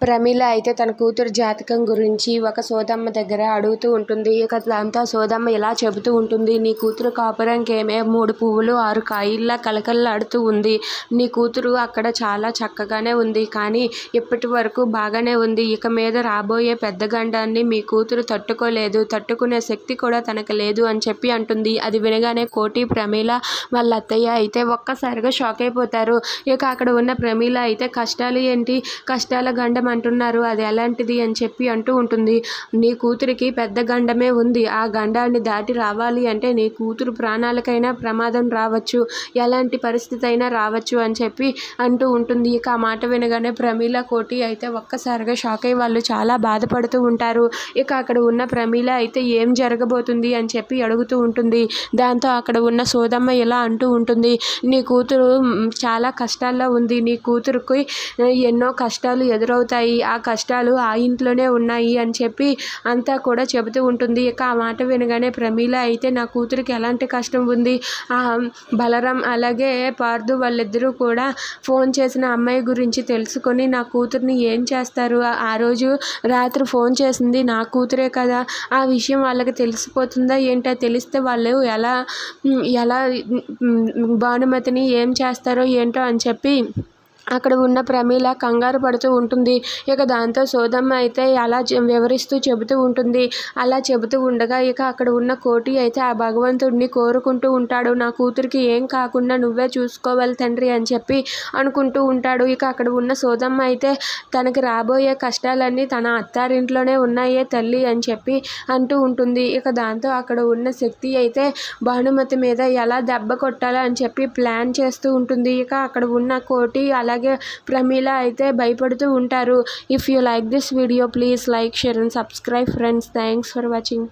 ప్రమీల అయితే తన కూతురు జాతకం గురించి ఒక సోదమ్మ దగ్గర అడుగుతూ ఉంటుంది. ఇక దాంతో సోదమ్మ ఇలా చెబుతూ ఉంటుంది. నీ కూతురు కాపురంకేమే మూడు పువ్వులు ఆరు కాయల్లా కళకళలాడుతూ ఉంది. నీ కూతురు అక్కడ చాలా చక్కగానే ఉంది. కానీ ఇప్పటి వరకు బాగానే ఉంది. ఇక మీద రాబోయే పెద్ద గండాన్ని మీ కూతురు తట్టుకోలేదు. తట్టుకునే శక్తి కూడా తనకి లేదు అని చెప్పి అంటుంది. అది వినగానే కోటి, ప్రమీల వాళ్ళ అత్తయ్య అయితే ఒక్కసారిగా షాక్ అయిపోతారు. ఇక అక్కడ ఉన్న ప్రమీల అయితే కష్టాలు ఏంటి? కష్టాల గండం అంటున్నారు. అది ఎలాంటిది అని చెప్పి అంటూ ఉంటుంది. నీ కూతురికి పెద్ద గండమే ఉంది. ఆ గండాన్ని దాటి రావాలి అంటే నీ కూతురు ప్రాణాలకైనా ప్రమాదం రావచ్చు. ఎలాంటి పరిస్థితి అయినా రావచ్చు అని చెప్పి అంటూ ఉంటుంది. ఇక ఆ మాట వినగానే ప్రమీల, కోటి అయితే ఒక్కసారిగా షాక్ అయ్యి వాళ్ళు చాలా బాధపడుతూ ఉంటారు. ఇక అక్కడ ఉన్న ప్రమీల అయితే ఏం జరగబోతుంది అని చెప్పి అడుగుతూ ఉంటుంది. దాంతో అక్కడ ఉన్న సోదమ్మ ఇలా అంటూ ఉంటుంది. నీ కూతురు చాలా కష్టాల్లో ఉంది. నీ కూతురికి ఎన్నో కష్టాలు ఎదురవుతాయి. ఆ కష్టాలు ఆ ఇంట్లోనే ఉన్నాయి అని చెప్పి అంతా కూడా చెబుతూ ఉంటుంది. ఇక ఆ మాట వినగానే ప్రమీల అయితే నా కూతురికి ఎలాంటి కష్టం ఉంది? బలరాం అలాగే పార్దు వాళ్ళిద్దరూ కూడా ఫోన్ చేసిన అమ్మాయి గురించి తెలుసుకొని నా కూతుర్ని ఏం చేస్తారు? ఆ రోజు రాత్రి ఫోన్ చేసింది నా కూతురే కదా! ఆ విషయం వాళ్ళకి తెలిసిపోతుందా ఏంటో తెలిస్తే వాళ్ళు ఎలా ఎలా భానుమతిని ఏం చేస్తారో ఏంటో అని చెప్పి అక్కడ ఉన్న ప్రమీల కంగారు పడుతూ ఉంటుంది. ఇక దాంతో సోదమ్మ అయితే అలా వివరిస్తూ చెబుతూ ఉంటుంది. అలా చెబుతూ ఉండగా ఇక అక్కడ ఉన్న కోటి అయితే ఆ భగవంతుడిని కోరుకుంటూ ఉంటాడు. నా కూతురికి ఏం కాకుండా నువ్వే చూసుకోవాలి తండ్రి అని చెప్పి అనుకుంటూ ఉంటాడు. ఇక అక్కడ ఉన్న సోదమ్మ అయితే తనకి రాబోయే కష్టాలన్నీ తన అత్తారింట్లోనే ఉన్నాయే తల్లి అని చెప్పి అంటూ ఉంటుంది. ఇక దాంతో అక్కడ ఉన్న శక్తి అయితే భానుమతి మీద ఎలా దెబ్బ కొట్టాలి అని చెప్పి ప్లాన్ చేస్తూ ఉంటుంది. ఇక అక్కడ ఉన్న కోటి అలా అలాగే ప్రమీల అయితే భయపడుతూ ఉంటారు. If you like this video please like share and subscribe friends thanks for watching